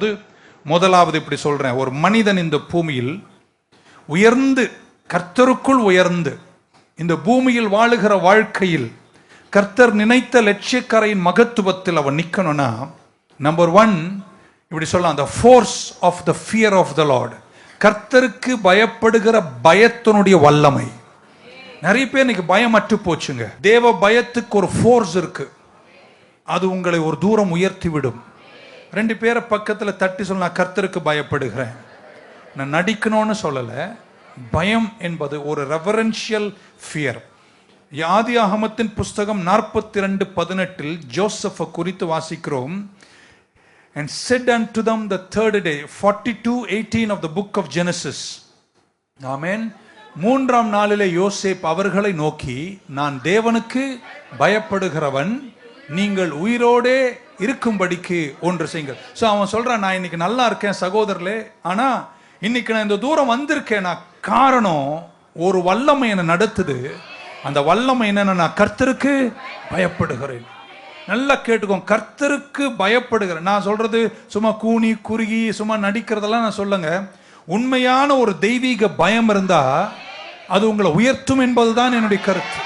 போது முதலாவது இப்படி சொல்றேன். ஒரு மனிதன் இந்த பூமியில் உயர்ந்து கர்த்தருக்குள் உயர்ந்து இந்த பூமியில் வாழுகிற வாழ்க்கையில் கர்த்தர் நினைத்த லட்சியக்கரையின் மகத்துவத்தில் அவன் நிற்கணும்னா நம்பர் ஒன் இப்படி சொல்லலாம் the force of the fear of the Lord கர்த்தருக்கு பயப்படுகிற பயத்தினுடைய வல்லமை. நிறைய பேர் இன்னைக்கு பயம் அற்று போச்சுங்க. தேவ பயத்துக்கு ஒரு ஃபோர்ஸ் இருக்கு. அது உங்களை ஒரு தூரம் உயர்த்தி விடும். ரெண்டு பேரை பக்கத்தில் தட்டி சொல்ல நான் கர்த்தருக்கு பயப்படுகிறேன். நான் நடிக்கணும்னு சொல்லலை. பயம் என்பது ஒரு ரெவரன்ஷியல் ஃபியர் யாதி அகமத்தின் புஸ்தகம் நாற்பத்தி ரெண்டு பதினெட்டில் ஜோசஃபை குறித்து வாசிக்கிறோம். And said and to them the third day forty two eighteen of the book of Genesis ஆமேன் மூன்றாம் நாளிலே யோசேப் அவர்களை நோக்கி நான் தேவனுக்கு பயப்படுகிறவன் நீங்கள் உயிரோடே இருக்கும்படிக்கு ஒன்று செய்யுங்கள் ஸோ அவன் சொல்கிறான் நான் இன்னைக்கு நல்லா இருக்கேன் சகோதரர்களே. ஆனால் இன்னைக்கு நான் இந்த தூரம் வந்திருக்கேன் நான் காரணம் ஒரு வல்லமை என்னை நடத்துது. அந்த வல்லமை என்னென்ன? நான் கர்த்தருக்கு பயப்படுகிறேன். நல்லா கேட்டுக்கோங்க கர்த்தருக்கு பயப்படுகிறேன். நான் சொல்றது சும்மா கூனி குறுகி சும்மா நடிக்கிறதெல்லாம் நான் சொல்லுங்க. உண்மையான ஒரு தெய்வீக பயம் இருந்தா அது உங்களை உயர்த்தும் என்பதுதான் என்னுடைய கருத்து.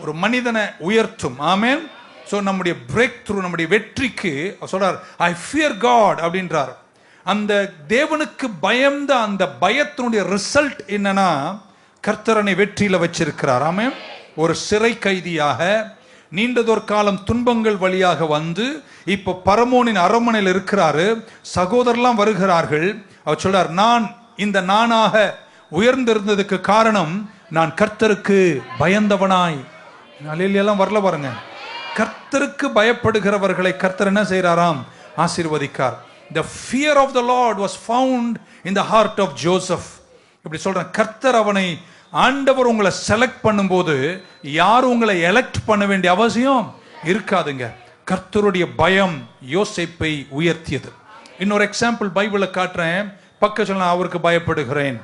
ஒரு மனிதனை உயர்த்தும். ஆமேன். ஸோ நம்முடைய பிரேக் த்ரூ நம்முடைய வெற்றிக்கு அவர் சொல்றார் ஐ ஃபியர் காட் அப்படின்றார். அந்த தேவனுக்கு பயந்த அந்த பயத்தினுடைய ரிசல்ட் என்னன்னா கர்த்தரனை வெற்றியில் வச்சிருக்கிறார். ஆமென். ஒரு சிறை கைதியாக நீண்டதொரு காலம் துன்பங்கள் வழியாக வந்து இப்போ பரமோனின் அரண்மனையில் இருக்கிறாரு. சகோதரர்லாம் வருகிறார்கள். அவர் சொல்றார் நான் இந்த நானாக உயர்ந்திருந்ததுக்கு காரணம் நான் கர்த்தருக்கு பயந்தவனாய். எல்லாம் வரல பாருங்க. கர்த்தருக்கு பயப்படுகிறவர்களை கர்த்தர் என்ன செய்கிறாராம் ஆசீர்வதிக்கார். The fear of the Lord was found in the heart of Joseph இப்படி சொல்கிறேன் கர்த்தர் அவனை ஆண்டவர் உங்களை செலக்ட் பண்ணும்போது யாரும் உங்களை எலெக்ட் பண்ண வேண்டிய அவசியம் இருக்காதுங்க. கர்த்தருடைய பயம் யோசிப்பை உயர்த்தியது. இன்னொரு எக்ஸாம்பிள் பைபிளை காட்டுறேன். பக்க சொல்ல அவருக்கு பயப்படுகிறேன்.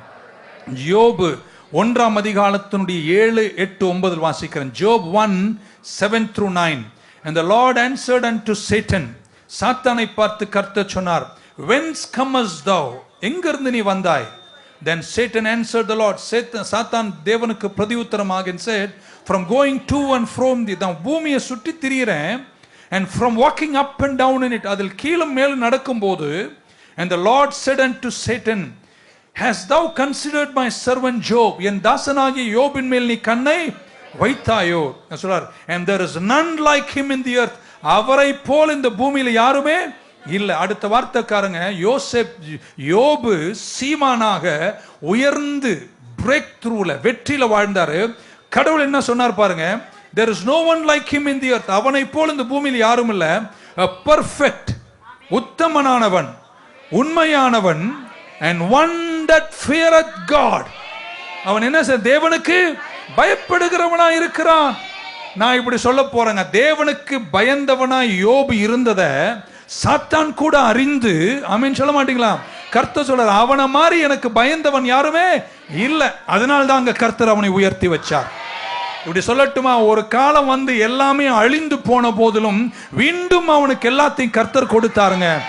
ஜோபு ஒன்றாம் அதிகாலத்தினுடைய ஏழு எட்டு ஒன்பதில் வாசிக்கிறேன். Job one seven through nine And Lord Lord answered unto Satan. சாத்தானை பார்த்து கர்த்தர் சொன்னார் வென்ஸ் கம்மஸ் தவ் எங்கிருந்து நீ வந்தாய் then Satan answer the Lord Chetan சாத்தான் தேவனுக்கு பிரதி உத்தரமாக said from going to and from the தான் பூமியை சுற்றி திரியிறேன் and from walking up and down in it அதில் கீழும் மேலும் நடக்கும்போது and the Lord said and to Satan has thou considered my servant Job என் தாசனாகிய யோபின் மேல் நீ கண்ணை வைத்தாயோ நான் சொல்றார் and there is none like him in the earth அவரை போல் இந்த பூமியில் யாருமே இல்லை. அடுத்த வார்த்தைக்காரங்க யோசேப் யோபு சீமானாக உயர்ந்து பிரேக் த்ரூல வெற்றியில வாழ்ந்தாரு. கடவுள் என்ன சொன்னார் பாருங்க there is no one like him in the earth அவனை போல் இந்த பூமியில் யாரும் இல்லை. பர்ஃபெக்ட் உத்தமனானவன் உண்மையானவன் and one that feareth God அவன் என்ன செய்ய தேவனுக்கு பயப்படுகிறவனா இருக்கிறான். நான் இப்படி சொல்ல போறேங்க. தேவனுக்கு பயந்தவனா யோபு இருந்தத சாத்தான் கூட அறிந்து அமீன் சொல்ல மாட்டீங்களா? கர்த்தர் சொல்றார் அவனை மாதிரி எனக்கு பயந்தவன் யாருமே இல்லை. அதனால தான் அங்க கர்த்தர் அவனை உயர்த்தி வச்சார். இப்படி சொல்லட்டுமா? ஒரு காலம் வந்து எல்லாமே அழிந்து போன போதிலும் மீண்டும் அவனுக்கு எல்லாத்தையும் கர்த்தர் கொடுத்தாருங்க.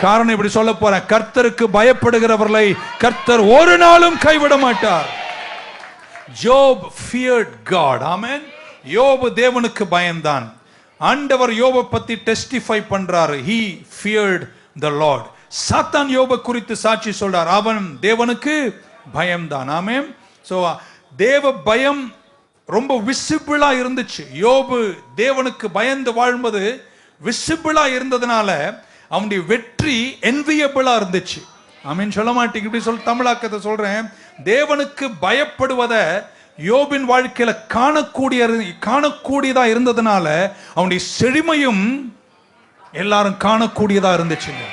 காரணம் இப்படி சொல்ல போறேன். கர்த்தருக்கு பயப்படுகிறவர்களை கர்த்தர் ஒரு நாளும் கைவிட மாட்டார். ஜோப் ஃபியர்ட் காட் ஆமென் யோபு தேவனுக்கு பயந்தான். ஆண்டவர் யோபை பத்தி டெஸ்டிஃபை பண்றாரு. ஹி ஃபியர்ட் த லார்ட் சாத்தான் யோபை குறித்து சாட்சி சொல்றார். அவன் தேவனுக்கு பயம்தான் ஆமே ஸோ தேவ பயம் ரொம்ப விசிபிளா இருந்துச்சு. யோபு தேவனுக்கு பயந்து வாழ்வது விசிபிளா இருந்ததுனால அவனுடைய வெற்றி என்வியபிளா இருந்துச்சு. அமீன் சொல்ல மாட்டேங்க இப்படி சொல் தமிழாக்கத்தை சொல்றேன். தேவனுக்கு பயப்படுவத யோபின் வாழ்க்கையில காணக்கூடிய காணக்கூடியதா இருந்ததுனால அவனுடைய செழுமையும் எல்லாரும் காணக்கூடியதா இருந்துச்சுங்க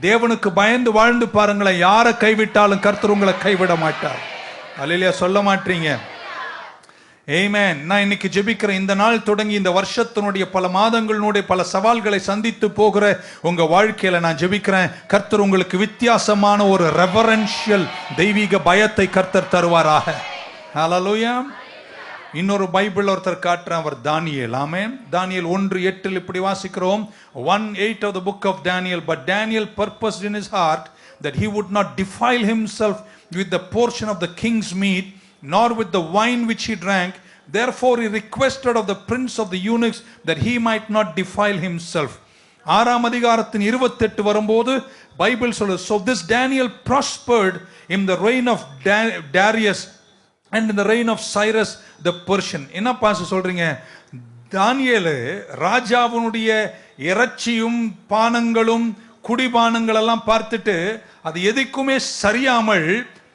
தேவனுக்கு பயந்து வாழ்ந்து பாருங்களேன் யாரை கைவிட்டாலும் கர்த்தர் உங்களை கைவிட மாட்டார். அல்லையா சொல்ல மாட்டீங்க. ஏமேன் நான் இன்னைக்கு ஜெபிக்கிறேன் இந்த நாள் தொடங்கி இந்த வருஷத்தினுடைய பல மாதங்களினுடைய பல சவால்களை சந்தித்து போகிற உங்க வாழ்க்கையில நான் ஜெபிக்கிறேன். கர்த்தர் உங்களுக்கு வித்தியாசமான ஒரு ரெஃபரன்ஷியல் தெய்வீக பயத்தை கர்த்தர் தருவாராக. ஹalleluya இன்னொரு பைபிள் ஒருத்தர் காட்டுறேன் அவர் தானியல். ஆமென் தானியல் ஒன்று எட்டில் இப்படி வாசிக்கிறோம். One eight of the book of Daniel but Daniel purpose in his heart that he would not defile himself with the portion of the king's meat nor with the wine which he drank. Therefore, he requested of the prince of the eunuchs that he might not defile himself. ஆறாம் அதிகாரத்தின் இருபத்தெட்டு வரும்போது Bible சொல்லுது so this Daniel prospered in the reign of Darius and இந்த reign of Cyrus the Persian என்ன பாச சொல்றீங்க தானியலு ராஜாவினுடைய இறைச்சியும் பானங்களும் குடிபானங்களெல்லாம் பார்த்துட்டு அது எதுக்குமே சரியாமல்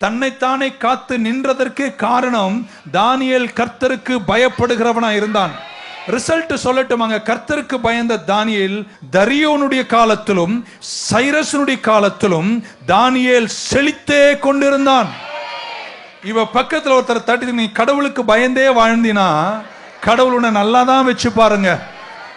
தன்னைத்தானே காத்து நின்றதற்கு காரணம் தானியேல் கர்த்தருக்கு பயப்படுகிறவனா இருந்தான். ரிசல்ட் சொல்லட்டுமாங்க. கர்த்தருக்கு பயந்த தானியல் தரியோனுடைய காலத்திலும் சைரஸனுடைய காலத்திலும் தானியேல் செழித்தே கொண்டிருந்தான். இவ பக்கத்தில் ஒருத்தர் தட்டி நீ கடவுளுக்கு பயந்தே வாழ்ந்தினா கடவுள் உன்னை நல்லா தான் வச்சு பாருங்க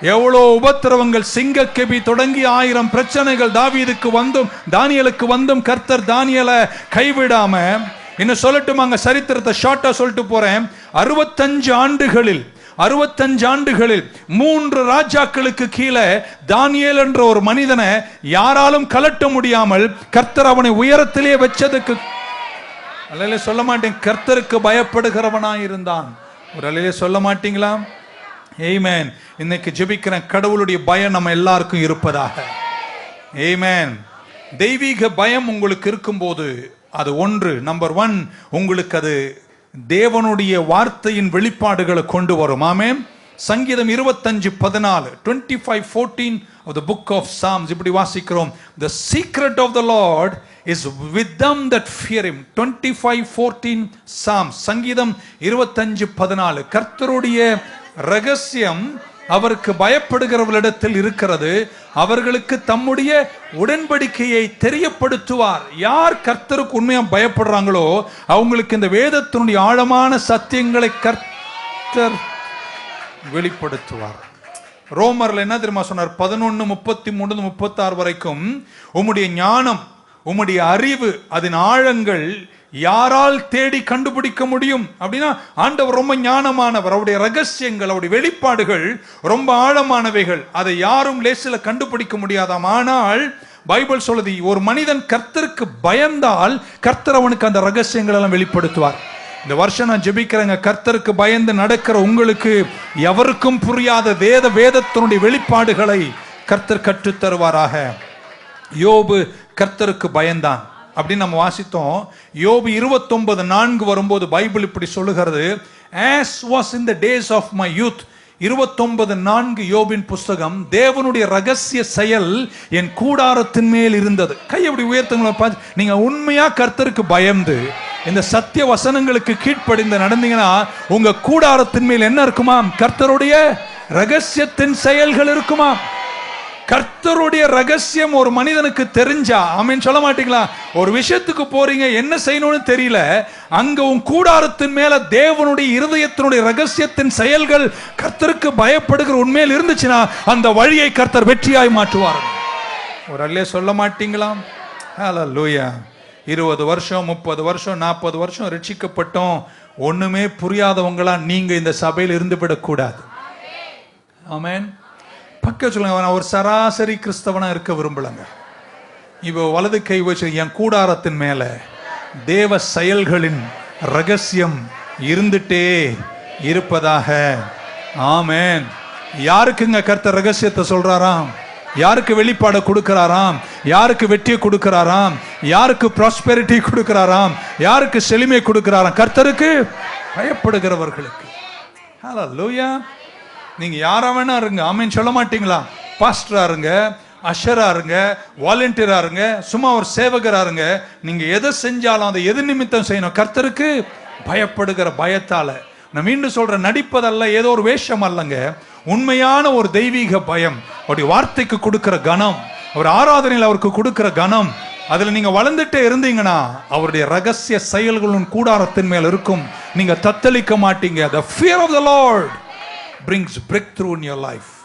எவ்வளோ உபத்திரவங்கள் சிங்கக்கெபி தொடங்கி ஆயிரம் பிரச்சனைகள் தாவீதுக்கு வந்தும் தானியலுக்கு வந்தும் கர்த்தர் தானியலை கைவிடாம இன்னும் சொல்லட்டுமாங்க சரித்திரத்தை ஷார்ட்டா சொல்லிட்டு போறேன். அறுபத்தஞ்சு ஆண்டுகளில் அறுபத்தஞ்சு ஆண்டுகளில் மூன்று ராஜாக்களுக்கு கீழே தானியேல் என்ற ஒரு மனிதனை யாராலும் கலட்ட முடியாமல் கர்த்தர் அவனை உயரத்திலே வச்சதுக்கு அல்ல சொல்ல மாட்டேன் கர்த்தருக்கு பயப்படுகிறவனாயிருந்தான். ஒரு அலையில சொல்ல மாட்டீங்களா? ஏய்மேன் இன்னைக்கு ஜெபிக்கிற கடவுளுடைய பயம் நம்ம எல்லாருக்கும் இருப்பதாக. ஏய்மேன் தெய்வீக பயம் உங்களுக்கு இருக்கும்போது அது ஒன்று. நம்பர் ஒன் உங்களுக்கு அது தேவனுடைய வார்த்தையின் வெளிப்பாடுகளை கொண்டு வரும். ஆமென் சங்கீதம் இருபத்தஞ்சு பதினாலு twenty five fourteen of the book of Psalms இப்படி வாசிக்கிறோம். The secret of the Lord is with them that fear him twenty five fourteen Psalm சங்கீதம் இருபத்தஞ்சு பதினாலு. கர்த்தருடைய ரகசியம் அவருக்கு பயப்படுகிறவர்களிடத்தில் இருக்கிறது. அவர்களுக்கு தம்முடைய உடன்படிக்கையை தெரியப்படுத்துவார். யார் கர்த்தருக்கு உண்மையாக பயப்படுறாங்களோ அவங்களுக்கு இந்த வேதத்தினுடைய ஆழமான சத்தியங்களை கர்த்தர் வெளிப்படுத்துவார். ரோமர்ல என்ன தெரியுமா சொன்னார்? பதினொன்று முப்பத்தி மூணு முப்பத்தாறு வரைக்கும் உம்முடைய ஞானம் உம்முடைய அறிவு அதன் ஆழங்கள் யாரால் தேடி கண்டுபிடிக்க முடியும்? அப்படின்னா ஆண்டவர் ரொம்ப ஞானமானவர். அவருடைய ரகசியங்கள் அவருடைய வெளிப்பாடுகள் ரொம்ப ஆழமானவைகள். அதை யாரும் லேசில் கண்டுபிடிக்க முடியாதாம். ஆனால் பைபிள் சொல்லுது ஒரு மனிதன் கர்த்தருக்கு பயந்தால் கர்த்தர் அவனுக்கு அந்த ரகசியங்கள் எல்லாம் வெளிப்படுத்துவார். இந்த வருஷம் நான் ஜெபிக்கிறேங்க. கர்த்தருக்கு பயந்து நடக்கிற உங்களுக்கு எவருக்கும் புரியாத வேத வேதத்தினுடைய வெளிப்பாடுகளை கர்த்தர் கற்றுத் தருவாராக யோபு கர்த்தருக்கு பயந்தான். அப்படின்னு நம்ம வாசித்தோம். யோபு இருபத்தொன்பது நான்கு வரும்போது பைபிள் இப்படி சொல்லுகிறது. As was in the days of my youth இருபத்தொன்பது நான்கு யோபின் புஸ்தகம் தேவனுடைய ரகசிய செயல் என் கூடாரத்தின் மேல் இருந்தது. கை அப்படி உயர்த்துங்களா பார்த்து நீங்க உண்மையா கர்த்தருக்கு பயந்து இந்த சத்திய வசனங்களுக்கு கீழ்ப்படிந்து நடந்தீங்கன்னா உங்க கூடாரத்தின் மேல் என்ன இருக்குமா கர்த்தருடைய ரகசியத்தின் செயல்கள் இருக்குமா கர்த்தருடைய ரகசியம் ஒரு மனிதனுக்கு தெரிஞ்சா அமீன் சொல்ல மாட்டீங்களா? ஒரு விஷயத்துக்கு போறீங்க என்ன செய்யணும்னு தெரியல அங்க உன் கூடாரத்தின் மேல தேவனுடைய இருதயத்தினுடைய ரகசியத்தின் செயல்கள் கர்த்தருக்கு பயப்படுகிற உண்மையில் இருந்துச்சுன்னா அந்த வழியை கர்த்தர் வெற்றியாய் மாற்றுவார். ஒரு அல்லே சொல்ல மாட்டீங்களா? லூயா இருபது வருஷம் முப்பது வருஷம் நாற்பது வருஷம் ரட்சிக்கப்பட்டோம். ஒண்ணுமே புரியாதவங்களா நீங்க இந்த சபையில் இருந்து விடக்கூடாது. ஆமென். பக்க சொல்லுங்க நான் ஒரு சராசரி கிறிஸ்தவனா இருக்க விரும்பலங்க. இப்போ வலது கை வச்சு என் கூடாரத்தின் மேல தேவ செயல்களின் ரகசியம் இருந்துட்டே இருப்பதாக. ஆமேன். யாருக்குங்க கர்த்த ரகசியத்தை சொல்றாராம்? யாருக்கு வெளிப்பாடை கொடுக்கிறாராம்? யாருக்கு வெற்றியை கொடுக்கிறாராம்? யாருக்கு ப்ராஸ்பெரிட்டி கொடுக்கிறாராம்? யாருக்கு செழுமை கொடுக்கிறாராம்? கர்த்தருக்கு பயப்படுகிறவர்களுக்கு. ஹalleluya நீங்க யாரா வேணா இருங்க. ஆமீன். சொல்ல மாட்டீங்களா? பாஸ்டரா இருங்க அஷரா இருங்க வாலண்டியரா இருங்க சும்மா ஒரு சேவகரா இருங்க. நீங்க எதை செஞ்சாலும் அதை எது நிமித்தம் செய்யணும்? கர்த்தருக்கு பயப்படுகிற பயத்தால. நான் மீண்டும் சொல்றேன் நடிப்பதல்ல ஏதோ ஒரு வேஷம் அல்லங்க. உண்மையான ஒரு தெய்வீக பயம். அவருடைய வார்த்தைக்கு கொடுக்கிற கனம் அவர் ஆராதனையில் அவருக்கு கொடுக்கிற கனம் அதில் நீங்கள் வளர்ந்துட்டே இருந்தீங்கன்னா அவருடைய ரகசிய செயல்களும் கூடாரத்தின் மேல் இருக்கும். நீங்கள் தத்தளிக்க மாட்டீங்க. The fear of the Lord brings breakthrough in your life